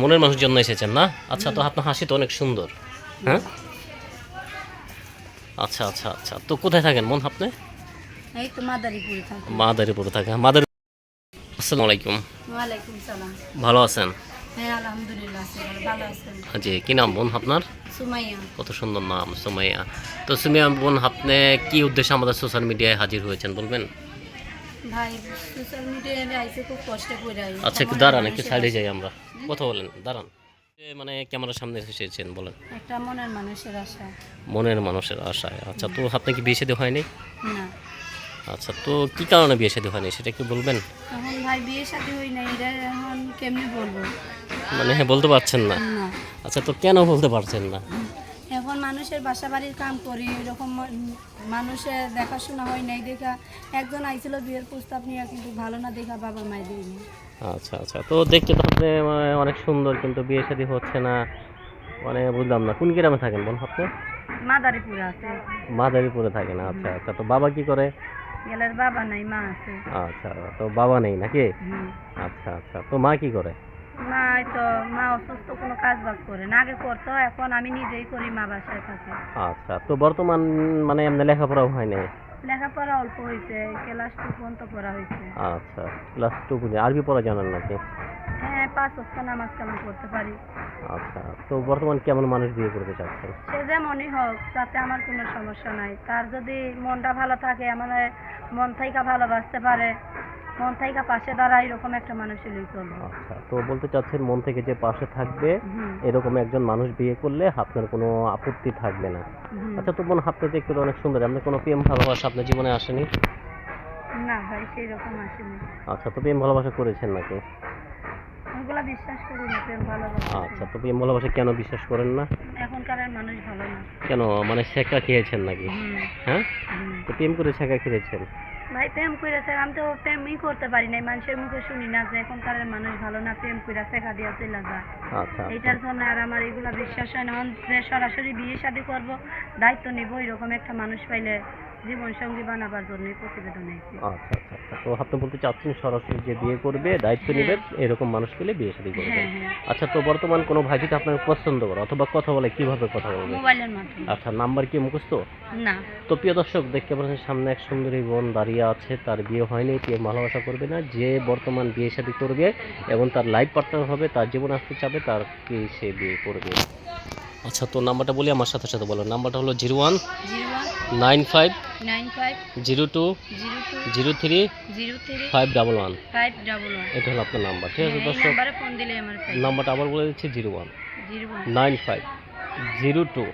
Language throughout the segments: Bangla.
মনের মানুষের জন্য এসেছেন না? আচ্ছা তো আপনার হাসি তো অনেক সুন্দর। হ্যাঁ? আচ্ছা আচ্ছা আচ্ছা। তো কোথায় থাকেন মন আপনি? এই তো মাদারীপুরে থাকি। মাদারীপুরে থাকেন। মাদার আসসালামু আলাইকুম। ওয়ালাইকুম সালাম। ভালো আছেন? হ্যাঁ আলহামদুলিল্লাহ। ভালো। আছেন? জি কি নাম বোন আপনার? সুমাইয়া। কত সুন্দর নাম সুমাইয়া। তো সুমাইয়া বোন আপনি কি উদ্দেশ্যে আমাদের সোশ্যাল মিডিয়ায় হাজির হয়েছেন বলবেন? ভাই সোশ্যাল মিডিয়ায় আইসে খুব কষ্ট করে আচ্ছা একটু দাঁড়ান একটু সাইডে যাই আমরা। কথা বলেন দাঁড়ান। মানে ক্যামেরার সামনে এসেছেন বলেন। একটা মনের মানুষের আশা। মনের মানুষের আশায় আচ্ছা তো আপনি কি বিয়ে শাদী হয়নি? না। আচ্ছা তো কি কারণে বিয়ে শাদী হয়নি সেটা কি বলবেন? এখন ভাই বিয়ে শাদী হই নাই এটা এখন কেমনি বলব? মানে হ্যাঁ বলতে পারছেন না। আচ্ছা তো কেন বলতে পারছেন না? এখন মানুষের বাসা বাড়ির কাম করি এরকম মানুষের দেখাশোনা হয় নাই দেখা। একজন আইছিল বিয়ের প্রস্তাব নিয়ে কিন্তু ভালো না দেখা বাবা মায় দিইনি আচ্ছা আচ্ছা। তো দেখতে তো আপনি অনেক সুন্দর কিন্তু বিয়ে শাদী হচ্ছে না। মানে বুঝলাম না কোন গ্রামে থাকেন বল আপনি? মাদারীপুরে আছে। মাদারীপুরে থাকেন আচ্ছা আচ্ছা। তো বাবা কি করে? গেলের বাবা নাই মা আছে। আচ্ছা তো বাবা নেই নাকি? আচ্ছা আচ্ছা। তো মা কি করে? মা তো মা অসুস্থ কোনো কাজ বাজ করে না। আগে করতো এখন আমি নিজেই করি মা বাসায় থাকি। আচ্ছা তো বর্তমান মানে এমনি লেখাপড়াও হয় নাই? লেখাপড়া অল্প হয়েছে ক্লাস টু পর্যন্ত পড়া হয়েছে আচ্ছা ক্লাস টু আরবি পড়া জানেন নাকি? হ্যাঁ পাঁচ অক্ষ নামাজ কালাম করতে পারি। আচ্ছা তো বর্তমান কেমন মানুষ বিয়ে করতে চাচ্ছেন সে যেমনই হোক তাতে আমার কোনো সমস্যা নাই। তার যদি মনটা ভালো থাকে আমার মন থাইকা ভালোবাসতে পারে। মন থাইকা পাশে দাঁড়ায় এরকম একটা মানুষ হলেই চলবে আচ্ছা তো বলতে চাচ্ছেন মন থেকে যে পাশে থাকবে এরকম একজন মানুষ বিয়ে করলে আপনার কোনো আপত্তি থাকবে না। আচ্ছা তো বোন আপনি দেখতে তো অনেক সুন্দর। আপনি কোনো প্রেম ভালোবাসা আপনার জীবনে আসেনি? না ভাই সেই রকম আসেনি। আচ্ছা তো প্রেম ভালোবাসা করেছেন নাকি? ওগুলা বিশ্বাস করি না প্রেম ভালোবাসা আচ্ছা তো প্রেম ভালোবাসা কেন বিশ্বাস করেন না? এখনকার মানুষ ভালো না। কেন মানে শেখা খেয়েছেন নাকি? হ্যাঁ? তো প্রেম করে শেখা খেয়েছেন? ভাই প্রেম কইরা আমি তো প্রেমই করতে পারি নাই। মানুষের মুখে শুনি না যে এখনকার মানুষ ভালো না প্রেম কইরা শেখা দিয়া চলে যায় আচ্ছা। এইটার জন্য আর আমার এগুলা বিশ্বাস হয় না। যে সরাসরি বিয়ে শাদী করব দায়িত্ব নিব এরকম একটা মানুষ পাইলে বানাবার প্রতিবেদন আচ্ছা আচ্ছা আচ্ছা। তো আপনি বলতে চাচ্ছেন সরাসরি যে বিয়ে করবে দায়িত্ব নেবে এরকম মানুষ পেলে বিয়ে শাদী করবে। হ্যাঁ হ্যাঁ। আচ্ছা তো বর্তমান কোনো ভাই যদি আপনাকে পছন্দ করে? অথবা কথা বলে কীভাবে কথা বলবে? মোবাইলের মাধ্যমে। আচ্ছা নাম্বার কি মুখস্থ? না। তো প্রিয় দর্শক দেখতে পাচ্ছেন সামনে এক সুন্দরী বোন দাঁড়িয়ে আছে তার বিয়ে হয়নি কে ভালোবাসা করবে না। যে বর্তমান বিয়ে শাদী করবে এবং তার লাইফ পার্টনার হবে তার জীবন আসতে চাবে তার কি সে বিয়ে করবে? আচ্ছা তো নাম্বারটা বলি আমার সাথে সাথে বলো। নাম্বারটা হলো zero one nine five zero two zero three five double one. এটা হলো আপনার নাম্বার ঠিক আছে এই দর্শক? নাম্বারটা আবার বলে দিচ্ছি zero one. Nine five zero two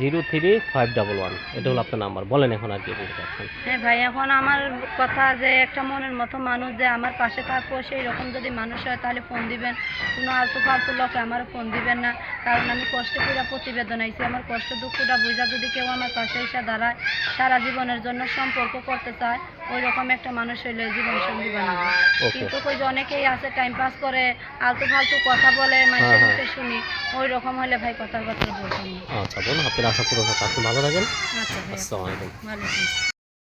zero three five double one. এটা হলো আপনার নাম্বার। বলেন এখন আর কি বলতে চাচ্ছেন। হ্যাঁ ভাই, এখন আমার কথা যে একটা মনের মতো মানুষ যে আমার পাশে থাকব, সেই রকম যদি মানুষ হয়, তাহলে ফোন দিবেন। কোনো আলতু ফালতু লোকে আমার ফোন দিবেন না। কারণ আমি কষ্ট করে প্রতিবেদন আইছি। আমার কষ্ট দুঃখটা বোঝা যদি কেউ আমার পাশে এসে দাঁড়ায়, সারা জীবনের জন্য সম্পর্ক করতে চায় ওই রকম একটা মানুষ হইলে জীবন সঙ্গী বানাবে কিন্তু ওই যে অনেকেই আছে টাইম পাস করে আলতু ফালতু কথা বলে মানুষের হ্যাঁ, হ্যাঁ। মুখে শুনি ওই রকম হলে ভাই কথার কথা বলতাম আচ্ছা বলুন আপনার আশা হোক আপনি ভালো থাকেন। আচ্ছা আসসালামু আলাইকুম।